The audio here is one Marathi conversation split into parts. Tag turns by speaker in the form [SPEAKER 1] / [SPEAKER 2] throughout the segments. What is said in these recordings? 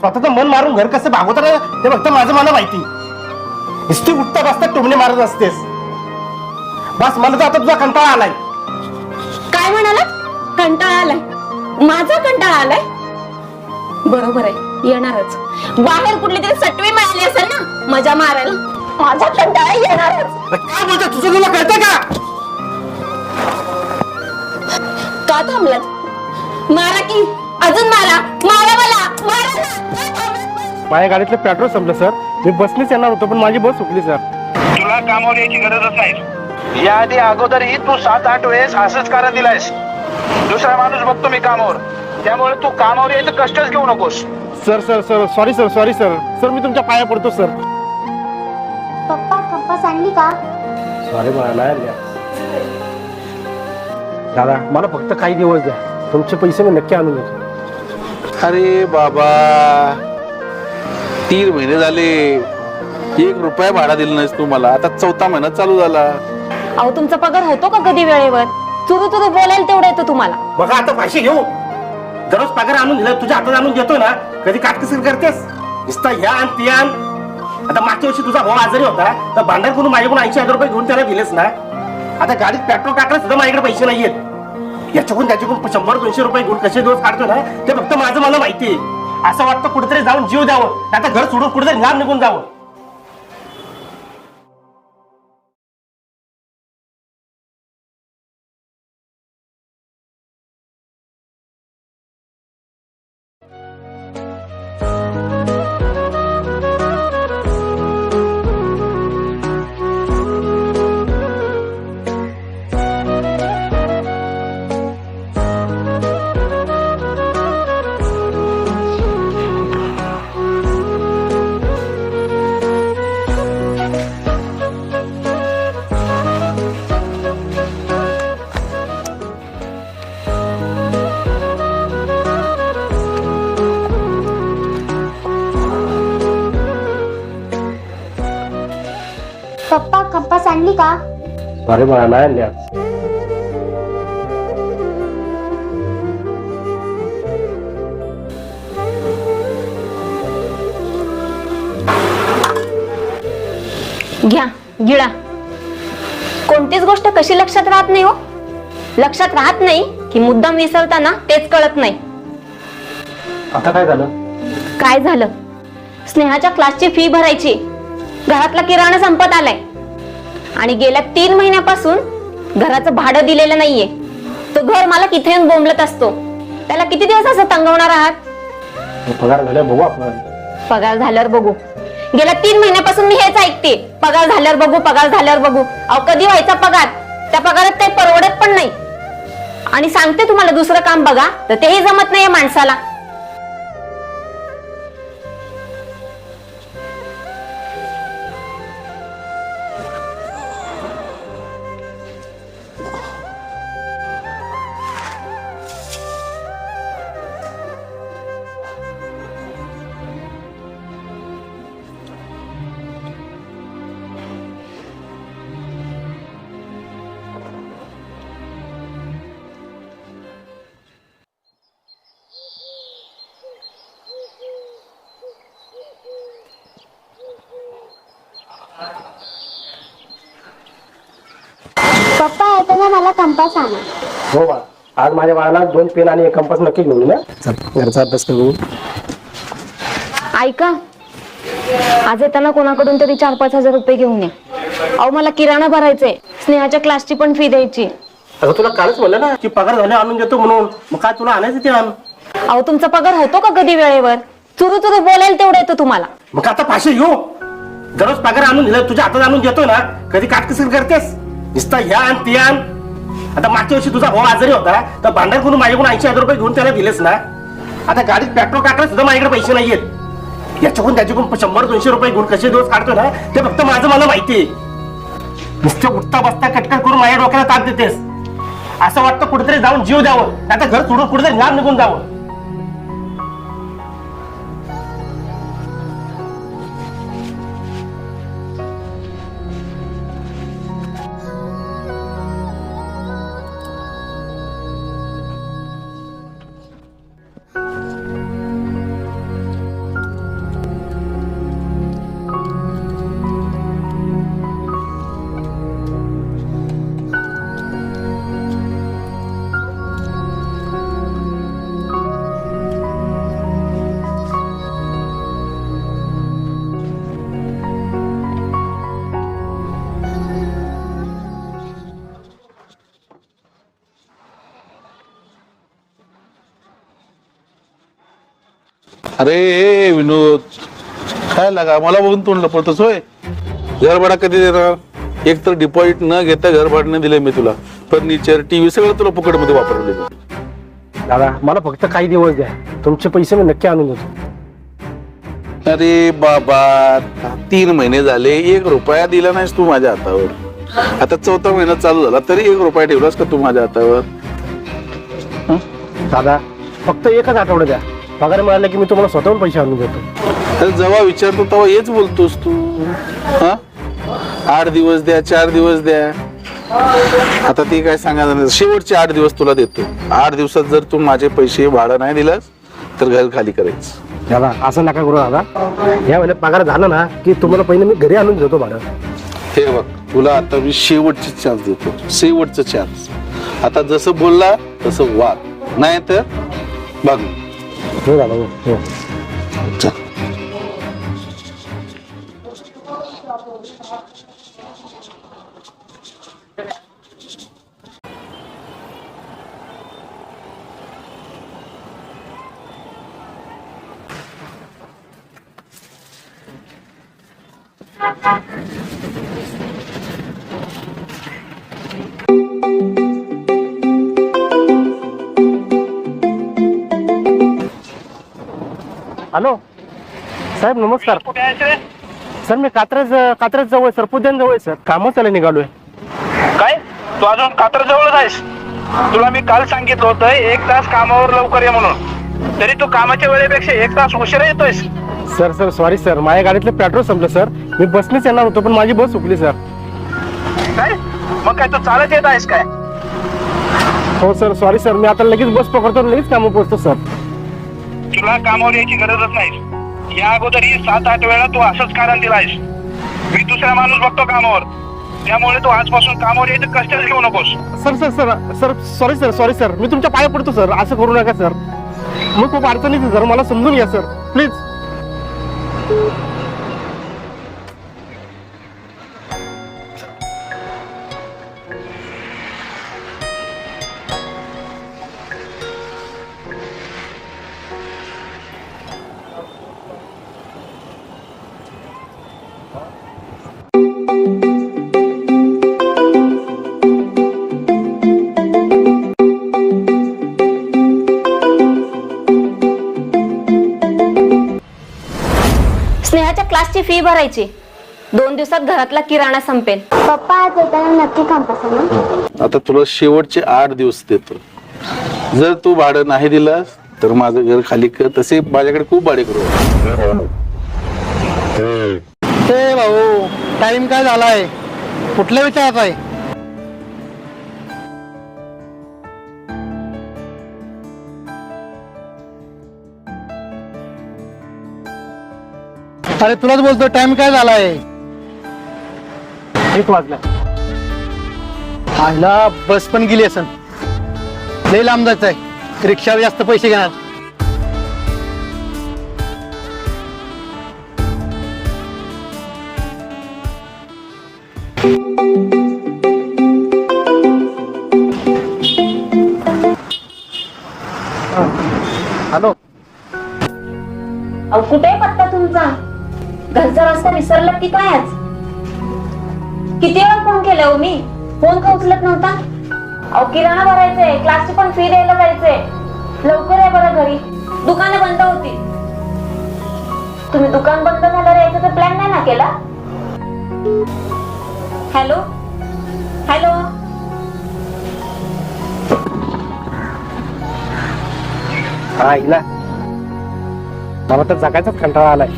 [SPEAKER 1] स्वतःचं मन मारून घर कसं भागवतं ना ते फक्त माझं मला माहिती. नुसती उठता बसता टोमणे मारत असतेस. बस मला तर आता तुझा कंटाळा आलाय.
[SPEAKER 2] काय म्हणाला कंटाळा आलाय. माझा कंटाळा आलाय? बरोबर आहे येणारच. बाहेर कुठली तरी सटवी मिळाली असेल ना मजा मारायला. माझा कंटाळा येणारच.
[SPEAKER 1] अरे काय बोलतोय? तुझं तुला कळतं का?
[SPEAKER 2] का थांबलात? मारा की. अजून मारा मारा मला मारा ना.
[SPEAKER 1] माझ्या गाडीतलं पेट्रोल संपलं सर मी बसनेच येणार होतो पण माझी बस चुकली सर
[SPEAKER 3] तुला कामावर यायची गरजच नाही. याआधी अगोदरही तू सात आठ वेळेस असंच कारण दिलायस. दुसरा माणूस बघतो मी कामावर. त्यामुळे तू कामावर यायचं कष्टच घेऊ नकोस.
[SPEAKER 1] Sir sir sir sorry sir sorry sir sir मी तुमच्या पाया पडतो सर
[SPEAKER 4] पप्पा कंपास आणली का?
[SPEAKER 1] सॉरी मला दादा मला फक्त काही दिवस द्या. तुमचे पैसे मी नक्की आणून देतो.
[SPEAKER 5] अरे बाबा तीन महिने झाले. एक रुपया भाडा दिला नाहीस तू मला. आता चौथा महिना चालू झाला.
[SPEAKER 2] अहो तुमचा पगार होतो का कधी वेळेवर? चुरू चुरू बोलायला तेवढं येतं तुम्हाला.
[SPEAKER 1] बघा आता फाशी घेऊ. दररोज पगार आणून दिला तुझ्या हातात आणून देतोय ना कधी काटकसर करतेस? नुसता ह्या आण ती आण. आता मागच्या वर्षी तुझा भाऊ आजारी होता तर भांडण करून माझ्याकडून ऐंशी हजार रुपये घेऊन त्याला दिलेस ना. आता गाडीत पेट्रोल टाकलं सुद्धा माझ्याकडे पैसे नाहीयेत. याच्याकडून त्याच्याकडून शंभर दोनशे रुपये घेऊन कसे दिवस काढतो ना ते फक्त माझं मला माहिती आहे. असं वाटतं कुठेतरी जाऊन जीव द्यावं. आता घर सोडून कुठेतरी लांब निघून जावं. नाही आणले आज.
[SPEAKER 2] घ्या गिळा. कोणतीच गोष्ट कशी लक्षात राहत नाही हो. लक्षात राहत नाही की मुद्दाम विसरताना तेच कळत नाही.
[SPEAKER 1] आता काय झालं?
[SPEAKER 2] काय झालं? स्नेहाच्या क्लासची फी भरायची. घरातला किराणा संपत आलाय. आणि गेल्या तीन महिन्यापासून घराचं भाडं दिलेलं नाहीये. तो घर मला किथे येऊन बोंबलत असतो. त्याला किती दिवस असं तंगवणार आहात?
[SPEAKER 1] पगार झाल्या बघू आपण.
[SPEAKER 2] पगार झाल्यावर बघू. गेल्या तीन महिन्यापासून मी हेच ऐकते. पगार झाल्यावर बघू पगार झाल्यावर बघू. अहो कधी व्हायचा पगार? त्या पगारात काही परवडत पण नाही. आणि सांगते तुम्हाला दुसरं काम बघा तर तेही जमत नाहीये माणसाला.
[SPEAKER 4] मला कंपास आणा.
[SPEAKER 1] हो बा आज माझ्या बाळाला दोन पेन आणि एक कंपास नक्की घेऊन ये. ना चल घरचा अभ्यास करू.
[SPEAKER 2] ऐका. आज येताना कोणाकडून तरी चार पाच हजार रुपये घेऊन या. अहो मला किराणा भरायचंय. स्नेहाच्या क्लासची पण फी द्यायची.
[SPEAKER 1] अगं तुला कालच म्हणलं ना की पगार झाले आणून देतो म्हणून. मग काय तुला आणायचं ते आण.
[SPEAKER 2] अहो तुमचा पगार होतो का कधी वेळेवर? चुरू चुरू बोलायला तेवढं येतं तुम्हाला.
[SPEAKER 1] मग आता फाशी घेऊ. दररोज पगार आणून दिला तुझ्या हातात आणून देतो ना. कधी काटकसर करतेस? नुसता ह्या आण ती आण. आता मागच्या वर्षी तुझा भाऊ आजारी होता तर भांडार करून माझ्याकडून ऐंशी हजार रुपये घेऊन त्याला दिलेस ना? आता गाडीत पेट्रोल टाकलं सुद्धा माझ्याकडे पैसे नाहीयेत. याच्याकडून त्याच्याकडून शंभर दोनशे रुपये घेऊन कसे दिवस काढतो ना ते फक्त माझं मला माहिती आहे. उठता बसता कटकट करून माझ्या डोक्याला ताप देतेस. असं वाटतं कुठेतरी जाऊन जीव द्यावं आता घर सोडून कुठेतरी लांब निघून जावं.
[SPEAKER 5] अरे विनोद. काय लागा मला बघून तोंड लपवतोस होय? घर भाडा कधी देणार? एक तर डिपॉझिट न घेता घर भाडणे दिले मी तुला. फर्निचर टीव्ही सगळं तुला फुकटमध्ये वापरले
[SPEAKER 6] दादा मला फक्त काही दिवस द्या. तुमचे पैसे मी नक्की आणून देतो.
[SPEAKER 5] अरे बाबा तीन महिने झाले एक रुपया दिला नाहीस तू माझ्या हातावर. आता चौथा महिना चालू झाला तरी एक रुपया ठेवलास का तू माझ्या हातावर?
[SPEAKER 6] दादा फक्त एकच आठवडा द्या. पगार मिळाला की मी तुम्हाला स्वतःहून पैसे आणून देतो.
[SPEAKER 5] अरे जेव्हा विचारतो तेव्हा हेच बोलतोस तू. हा? आठ दिवस द्या चार दिवस द्या. आता ते काय सांगायचं नाही. शेवटचे आठ दिवस तुला देतो. आठ दिवसात जर तू माझे पैसे भाडं नाही दिलास तर घर खाली करायचं.
[SPEAKER 6] दादा असं नका करू दादा. या महिन्यात पगार झाला ना की तुम्हाला पहिले मी घरी आणून देतो भाडं.
[SPEAKER 5] हे बघ तुला आता मी शेवटची चान्स देतो. शेवटचं चान्स आता जसं बोलला तसं वाग. नाही तर बघ.
[SPEAKER 6] हो दादा हो हो
[SPEAKER 5] चल.
[SPEAKER 6] हॅलो. साहेब नमस्कार.
[SPEAKER 3] कुठे आहेस रे
[SPEAKER 6] सर मी कात्रज कात्रज जवळ सर. पुद्यान जवळ सर. कामं चालू निघालोय.
[SPEAKER 3] काय? तू अजून कात्र जवळच आहेस? तुला मी काल सांगितलं होतं एक तास कामावर लवकर ये म्हणून. तरी तू कामाच्या वेळेपेक्षा एक तास उशिरा येतोयस.
[SPEAKER 6] Sir sir sorry sir. माझ्या गाडीतलं पेट्रोल संपलं सर. मी बसनेच येणार होतो पण माझी बस चुकली सर.
[SPEAKER 3] काय? मग काय तू चालत येत आहेस काय?
[SPEAKER 6] हो सर. Sorry sir. मी आता लगेच बस पकडतो आणि लगेच कामं पोहोचतो सर.
[SPEAKER 3] तुला कामावर यायची गरजच नाही या अगोदर ही सात आठ वेळा तू असंच कारण दिलं आहेस मी दुसरा माणूस बघतो कामावर. त्यामुळे तू आजपासून कामावर यायचं कष्टच घेऊ नकोस.
[SPEAKER 6] Sir sir sir sir sorry sir sorry sir मी तुमच्या पाया पडतो सर असं करू नका सर मग खूप अडचणीत आहे सर मला समजून घ्या सर प्लीज
[SPEAKER 2] फी भरायची. दोन दिवसात घरातला किराणा संपेल.
[SPEAKER 4] पप्पा आज येताना नक्की कंपास
[SPEAKER 5] आता तुला शेवटचे आठ दिवस देतो. जर तू भाडं नाही दिलास तर माझं घर खाली कर. तसे माझ्याकडे खूप भाडे करू.
[SPEAKER 7] ते भाऊ टाइम काय झालाय? कुठल्या विचारात आहे? अरे तुलाच बोलतो टाइम काय झालाय?
[SPEAKER 6] एक वाजला.
[SPEAKER 7] आईला बस पण गेली असन. लई लांब जायचं आहे. रिक्षावर जास्त पैसे घेणार.
[SPEAKER 6] हॅलो.
[SPEAKER 2] कुठे घरचा विसरलं की काय आज? किती वेळा फोन केला हो मी? फोन का उचलत नव्हता? अहो किराणा भरायचंय क्लासची पण फी द्यायला जायचंय. लवकर आहे बरं घरी. दुकानं बंद होती. तुम्ही दुकान बंद झाल्यावर यायचा तर प्लॅन नाही ना केला? हॅलो हॅलो
[SPEAKER 6] हा मला तर जगायचाच कंटाळा आलाय.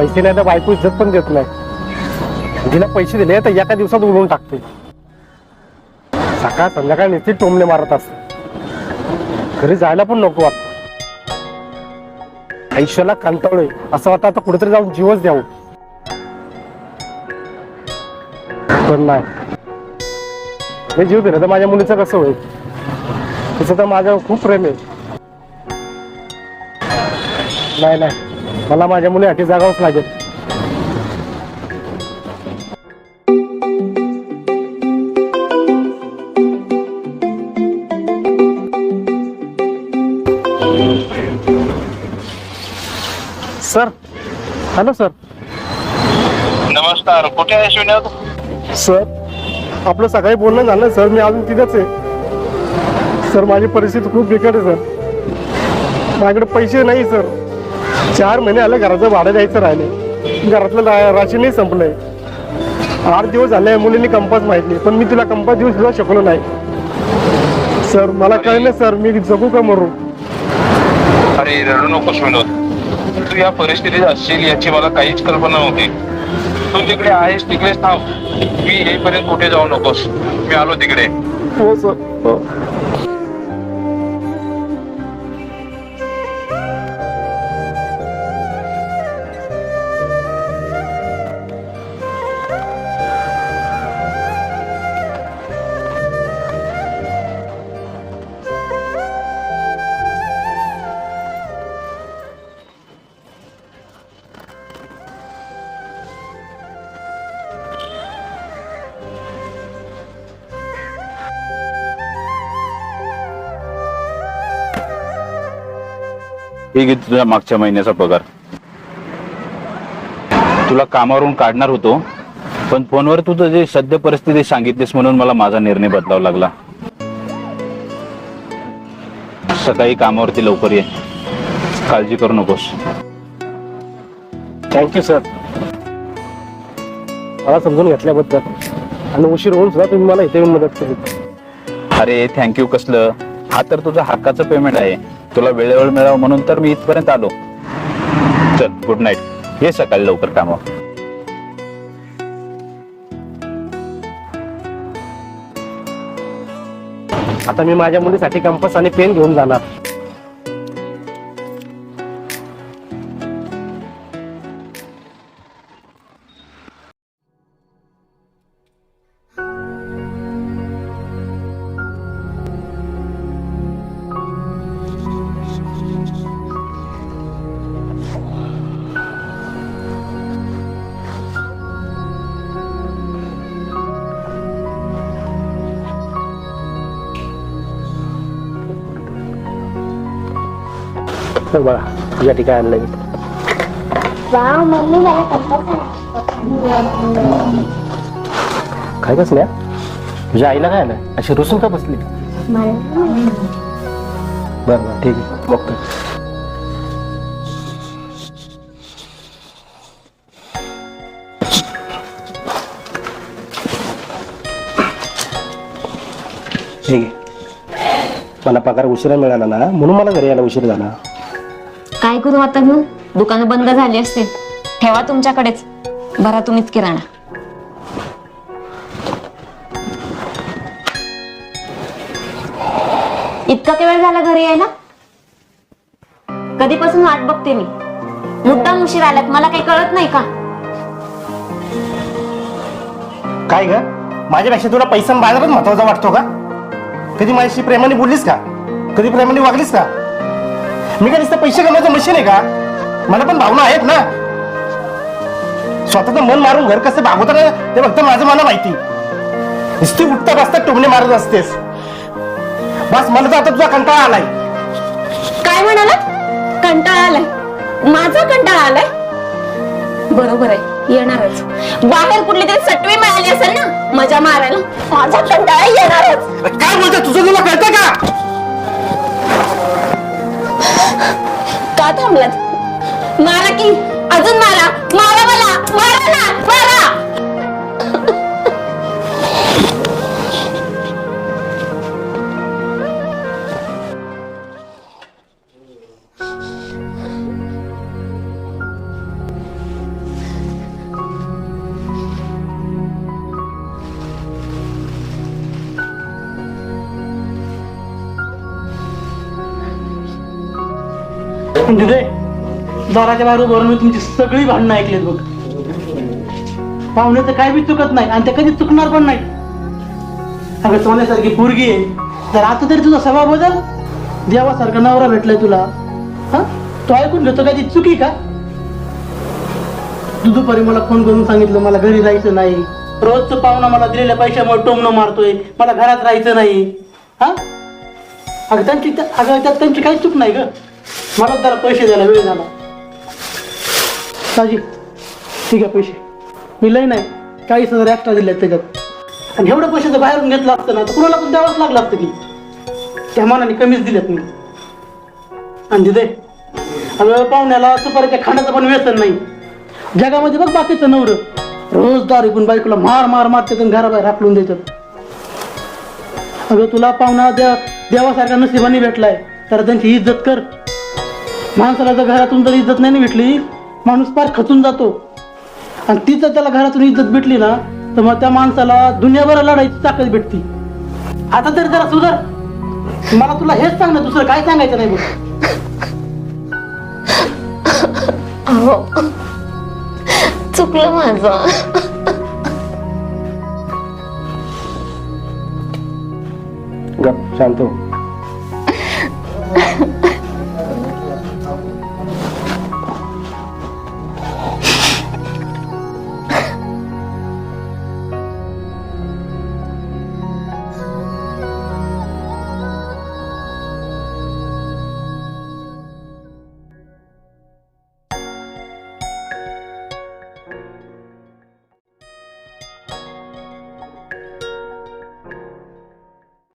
[SPEAKER 6] पैसे नाही तर बायको इज्जत पण देत नाही. तिला पैसे दिले तर एका दिवसात उडवून टाकते. सकाळ संध्याकाळ नुसती टोमले मारत असते. घरी जायला पण नको वाटत. आयुष्याला कंटाळोय असं वाटतं आता कुठेतरी जाऊन जीवच द्यावं. पण नाही. मी जीव दिला तर माझ्या मुलीचं कसं होईल? तिचं तर माझ्यावर खूप प्रेम आहे. नाही नाही. मला माझ्या मुलीसाठी जागावंच लागेल. Sir hello sir.
[SPEAKER 3] नमस्कार कुठे आहे श्रीनाथ
[SPEAKER 6] सर आपलं सकाळी बोलणं झालं सर मी अजून तिथेच आहे. सर माझी परिस्थिती खूप बिकट आहे सर. माझ्याकडे पैसे नाही सर. चार महिने आले घराचं भाडं द्यायचं राहिले. घरातलं राशनही संपलंय. आठ दिवस झाले मुलींनी कंपास माहिती पण मी तिला कंपास देऊ सुद्धा शकलो नाही. सर मला कळलं सर मी जगू का मरू?
[SPEAKER 3] अरे रडू नकोस विनोद तू या परिस्थितीत असशील याची मला काहीच कल्पना नव्हती. तू तिकडे आहेस तिकडेच थांब. मी येईपर्यंत कुठे जाऊ नकोस. मी आलो तिकडे.
[SPEAKER 6] हो सर. हो.
[SPEAKER 5] हे घे तुझ्या मागच्या महिन्याचा पगार. तुला कामावरून काढणार होतो पण फोनवर तू तुझी सद्य परिस्थिती सांगितलीस म्हणून मला माझा निर्णय बदलावा लागला. सकाळी कामावरती लवकर ये. काळजी करू नकोस.
[SPEAKER 6] थँक्यू सर मला समजून घेतल्याबद्दल. आणि उशीर होऊन सुद्धा तुम्ही मला इथे येऊन मदत केली.
[SPEAKER 5] अरे थँक्यू कसलं? हा तर तुझा हक्काचं पेमेंट आहे. तुला वेळेवर मिळावं म्हणून तर मी इथपर्यंत आलो. चल गुड नाईट ये सकाळी लवकर कामावर.
[SPEAKER 6] आता मी माझ्या मुलीसाठी कंपस आणि पेन घेऊन जाणार. तर बघा तुझ्या ठिकाणी आणलं मी काय बसल्या? तुझ्या आईला काय आलं? अशी रुसून का बसली? बरं बरं ठीक आहे बघतो. ठीक आहे. मला पगार उशिरा मिळाला ना म्हणून मला घरी यायला उशीर झाला.
[SPEAKER 2] काय करू आता घेऊन दुकानं बंद झाली असतील. ठेवा तुमच्याकडेच. भरा तुम्हीच किराणा. इतका केवळ झाला घरी यायला? कधीपासून वाट बघते मी? मुद्दाम उशीर आल्यात. मला काही कळत नाही का?
[SPEAKER 6] काय ग? माझ्यापेक्षा तुला पैसा बाजारात महत्त्वाचा वाटतो का? कधी माझ्याशी प्रेमाने बोललीस का? कधी प्रेमाने वागलीस का? मी काय नुसतं पैसे कमवायचं मशीन आहे का? मला पण भावना आहेत ना. स्वतःचं मन मारून घर कसं भागवतं ना ते फक्त माझं मला माहिती. नुसती उठता बसता टोमणे मारत असतेस. बस मला तर आता तुझा कंटाळा आलाय.
[SPEAKER 2] काय म्हणाला? कंटाळा आलाय. माझा कंटाळा आलाय? बरोबर आहे येणारच. बाहेर कुठली तरी सटवी मिळाली असेल ना मजा मारायला माझा कंटाळा येणारच.
[SPEAKER 6] काय बोलतोय तुझं तुला कळतं का?
[SPEAKER 2] का थांबलात? मारा की. अजून मारा. मारा मला. मारा ना. मारा.
[SPEAKER 8] दिदे दाराच्या बाहेर उभारून मी तुमची सगळी भांडणं ऐकलीत बघ. पाहुण्याचं काय बी चुकत नाही आणि ते कधी चुकणार पण नाही अगं सोन्यासारखी पोरगी आहे. जर आता तरी तुझा स्वभाव बदल. देवासारखा नवरा भेटलाय तुला. हा? तो ऐकून घेतो काय ती चुकी का? तू दुपारी मला फोन करून सांगितलं मला घरी जायचं नाही. रोजचं पाहुणा मला दिलेल्या पैशामुळे टोमणं मारतोय. मला घरात राहायचं नाही. हा? अगं त्यांची अगं त्यात त्यांची काही चूक नाही ग. मला त्याला पैसे द्यायला वेळ झाला. साजी ठीक आहे पैसे. मी लय नाही चाळीस हजार एक्स्ट्रा दिले त्याच्यात. आणि एवढं पैसे जर बाहेरून घेतलं असतं ना तर कुणाला पण द्यावंच लागलं असतं की. त्या मानाने कमीच दिलेत मी. आणि दिदे अगं पाहुण्याला सुपारीच्या खाण्याचं पण व्यसन नाही. जगामध्ये बघ बाकीचं नवरं. रोज दारू पण बायकोला मार मार मारते तर घराबाहेर हाकलून देतात. अगं तुला पाहुणा द्या देवासारख्या नशिबाने भेटलाय तर त्यांची इज्जत कर. माणसाला जर घरातून जर इज्जत नाही ना भेटली माणूस फार खचून जातो. आणि ती जर त्याला घरातून इज्जत भेटली ना तर मग त्या माणसाला दुनियाभर लढायची ताकद भेटती. आता तरी जरा सुधर. मला तुला हेच सांग ना दुसरं काय सांगायचं नाही बघ.
[SPEAKER 2] चुकलं माझं.
[SPEAKER 6] गप शांत हो.